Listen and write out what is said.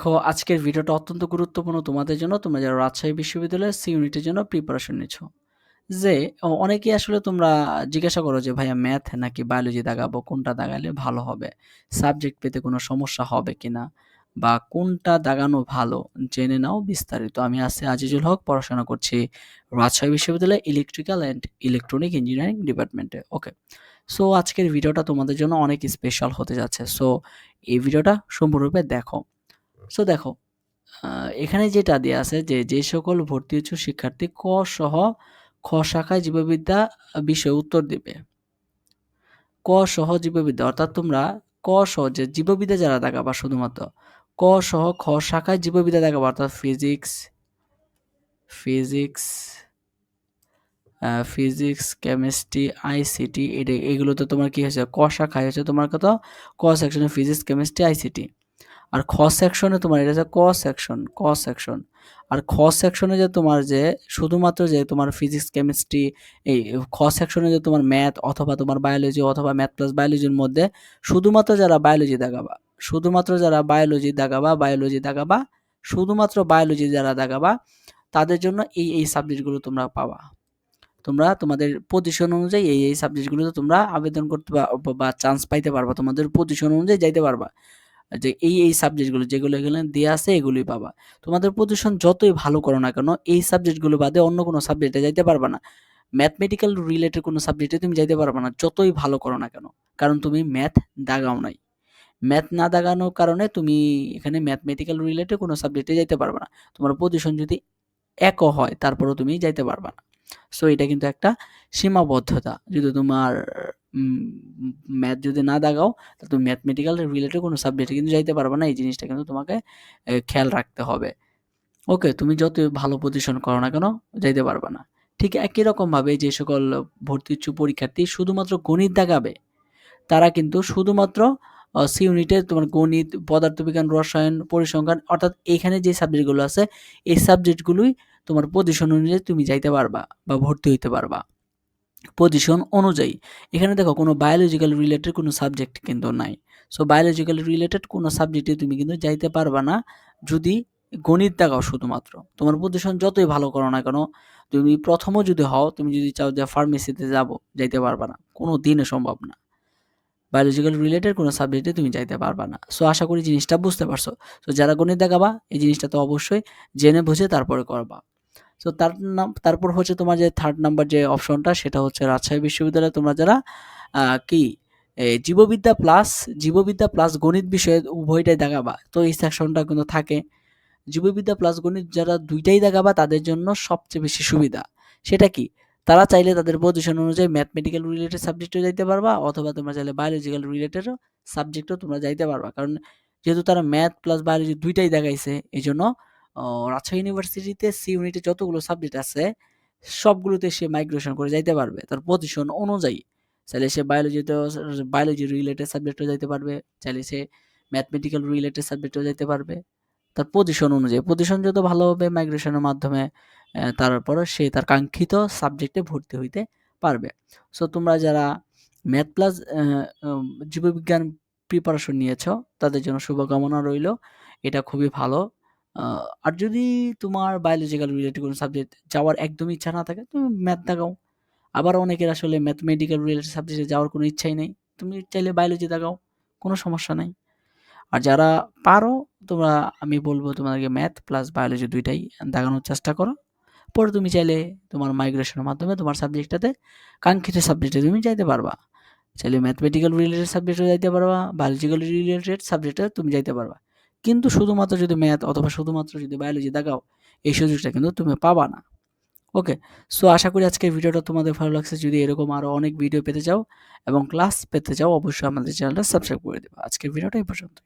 দেখো, আজকের ভিডিওটা অত্যন্ত গুরুত্বপূর্ণ তোমাদের জন্য। তোমরা যারা রাজশাহী বিশ্ববিদ্যালয়ের সি ইউনিটের জন্য প্রিপারেশন নিচ্ছ যে অনেকেই আসলে তোমরা জিজ্ঞাসা করো যে, ভাইয়া ম্যাথ নাকি বায়োলজি দাগাবো? কোনটা দাগালে ভালো হবে? সাবজেক্ট পেতে কোনো সমস্যা হবে কিনা বা কোনটা দাগানো ভালো? জেনে নাও বিস্তারিত। আমি আছি আজিজুল হক, পড়াশোনা করছি রাজশাহী বিশ্ববিদ্যালয়ে ইলেকট্রিক্যাল অ্যান্ড ইলেকট্রনিক ইঞ্জিনিয়ারিং ডিপার্টমেন্টে ওকে সো আজকের ভিডিওটা তোমাদের জন্য অনেক স্পেশাল হতে যাচ্ছে। সো এই ভিডিওটা সম্পূর্ণরূপে দেখো। সো দেখো এখানে যেটা দেওয়া আছে যে যে সকল ভর্তি ইচ্ছুক শিক্ষার্থী ক সহ খ শাখায় জীববিদ্যা বিষয়ে উত্তর দিবে। ক সহ জীববিদ্যা, অর্থাৎ তোমরা ক সহ যে জীববিদ্যা যারা দেখাবা শুধুমাত্র, ক সহ খ শাখায় জীববিদ্যা দেখাবা, অর্থাৎ physics physics physics chemistry ICT এটা এগুলোতে তোমার কি হয়েছে? ক শাখায় হচ্ছে তোমার কত? ক সেকশনে ফিজিক্স কেমিস্ট্রি আইসিটি আর খ সেকশনে তোমার, এটা হচ্ছে ক সেকশন ক সেকশন আর খ সেকশনে যে তোমার যে, শুধুমাত্র যে তোমার ফিজিক্স কেমিস্ট্রি এই খ সেকশনে যে তোমার ম্যাথ অথবা তোমার বায়োলজি অথবা ম্যাথ প্লাস বায়োলজির মধ্যে শুধুমাত্র যারা বায়োলজি দেখাবা, শুধুমাত্র যারা বায়োলজি দেখাবা বায়োলজি দেখাবা, শুধুমাত্র বায়োলজি যারা দেখাবা, তাদের জন্য এই এই সাবজেক্টগুলো তোমরা পাবা। তোমরা তোমাদের পজিশন অনুযায়ী এই এই সাবজেক্টগুলোতে তোমরা আবেদন করতে বা চান্স পাইতে পারবা, তোমাদের পজিশন অনুযায়ী যাইতে পারবা। যে এই এই সাবজেক্টগুলো যেগুলো এখানে দেওয়া আছে, এগুলোই পাবা। তোমাদের পজিশন যতই ভালো করো না কেন, এই সাবজেক্টগুলো বাদে অন্য কোনো সাবজেক্টে যাইতে পারবা না। ম্যাথমেটিক্যাল রিলেটেড কোনো সাবজেক্টে তুমি যাইতে পারবা না, যতই ভালো করো না কেন। কারণ তুমি ম্যাথ দাগাও নাই। ম্যাথ না দাগানোর কারণে তুমি এখানে ম্যাথমেটিক্যাল রিলেটেড কোনো সাবজেক্টে যাইতে পারবে না। তোমার পজিশন যদি একও হয়, তারপরেও তুমি যাইতে পারবে না। সো এটা কিন্তু একটা সীমাবদ্ধতা। যদি তোমার ম্যাথ যদি না দাগাও, তাহলে তুমি ম্যাথমেটিক্যাল রিলেটেড কোনো সাবজেক্টে কিন্তু যাইতে পারবে না, এই জিনিসটা কিন্তু তোমাকে খেয়াল রাখতে হবে। ওকে তুমি যত ভালো পজিশন করো না কেন, যাইতে পারবে না। ঠিক একই রকমভাবে যে সকল ভর্তি ইচ্ছুক পরীক্ষার্থী শুধুমাত্র গণিত দাগাবে তারা কিন্তু শুধুমাত্র সি ইউনিটে তোমার গণিত, পদার্থবিজ্ঞান, রসায়ন, পরিসংখ্যান, অর্থাৎ এখানে যে সাবজেক্টগুলো আছে, এই সাবজেক্টগুলোই তোমার পজিশন অনুযায়ী তুমি যাইতে পারবা বা ভর্তি হইতে পারবা। পজিশন অনুযায়ী। এখানে দেখো কোনো বায়োলজিক্যাল রিলেটেড কোনো সাবজেক্ট কিন্তু নাই। সো বায়োলজিক্যাল রিলেটেড কোনো সাবজেক্টে তুমি কিন্তু যাইতে পারবা না, যদি গণিত দেখাও শুধুমাত্র। তোমার পজিশন যতই ভালো করো না কেন, তুমি প্রথমও যদি হও, তুমি যদি চাও যে ফার্মেসিতে যাব, যাইতে পারবা না। কোনো দিনে সম্ভব না। বায়োলজিক্যাল রিলেটেড কোনো সাবজেক্টে তুমি যাইতে পারবা না। সো আশা করি জিনিসটা বুঝতে পারছ। তো যারা গণিত দেখাবা, এই জিনিসটা তো অবশ্যই জেনে বুঝে তারপরে করবা। সো তার নাম, তারপর হচ্ছে তোমার যে থার্ড নাম্বার যে অপশনটা সেটা হচ্ছে রাজশাহী বিশ্ববিদ্যালয়ে তোমরা যারা কি জীববিদ্যা প্লাস জীববিদ্যা প্লাস গণিত বিষয়ে উভয়টাই দেখাবা। তো এই সেকশনটা কিন্তু থাকে। জীববিদ্যা প্লাস গণিত যারা দুইটাই দেখাবা, তাদের জন্য সবচেয়ে বেশি সুবিধা। সেটা কি? তারা চাইলে তাদের পজিশন অনুযায়ী ম্যাথমেটিক্যাল রিলেটেড সাবজেক্টও যাইতে পারবা, অথবা তোমরা চাইলে বায়োলজিক্যাল রিলেটেড সাবজেক্টও তোমরা যাইতে পারবা। কারণ যেহেতু তারা ম্যাথ প্লাস বায়োলজি দুইটাই দেখাইছে এই জন্য রাজশাহী ইউনিভার্সিটিতে সি ইউনিটে যতগুলো সাবজেক্ট আছে, সবগুলোতে সে মাইগ্রেশন করে যাইতে পারবে। তার পজিশন অনুযায়ী চাইলে সে বায়োলজিতে বায়োলজি রিলেটেড সাবজেক্টও যাইতে পারবে, চাইলে সে ম্যাথমেটিক্যাল রিলেটেড সাবজেক্টও যাইতে পারবে। তার পজিশন অনুযায়ী পজিশন যত ভালো হবে মাইগ্রেশনের মাধ্যমে তারপর সে তার কাঙ্ক্ষিত সাবজেক্টে ভর্তি হইতে পারবে। সো তোমরা যারা ম্যাথ প্লাস জীববিজ্ঞান প্রিপারেশন নিয়েছো, তাদের জন্য শুভকামনা রইল। এটা খুবই ভালো। আর যদি তোমার বায়োলজিক্যাল রিলেটেড কোনো সাবজেক্ট যাওয়ার একদমই ইচ্ছা না থাকে, তুমি ম্যাথ দেখাও। আবার অনেকের আসলে ম্যাথমেটিক্যাল রিলেটেড সাবজেক্টে যাওয়ার কোনো ইচ্ছাই নেই। তুমি চাইলে বায়োলজি দেখাও, কোনো সমস্যা নাই। আর যারা পারো, তোমরা, আমি বলব তোমাদেরকে ম্যাথ প্লাস বায়োলজি দুইটাই দেখানোর চেষ্টা করো। পরে তুমি চাইলে তোমার মাইগ্রেশনের মাধ্যমে তোমার সাবজেক্টটাতে কাঙ্ক্ষিত সাবজেক্টে তুমি যাইতে পারবা। চাইলে ম্যাথমেটিক্যাল রিলেটেড সাবজেক্টে যাইতে পারবা বায়োলজিক্যাল রিলেটেড সাবজেক্টে তুমি যাইতে পারবা। কিন্তু শুধুমাত্র যদি ম্যাথ অথবা শুধুমাত্র যদি বায়োলজি দেখাও, এই সুযোগটা কিন্তু তুমি পাবা না। ওকে সো আশা করি আজকের ভিডিওটা তোমাদের ভালো লাগছে। যদি এরকম আরও অনেক ভিডিও পেতে চাও এবং ক্লাস পেতে চাও, অবশ্যই আমাদের চ্যানেলটা সাবস্ক্রাইব করে দেবে। আজকের ভিডিওটা এই পর্যন্ত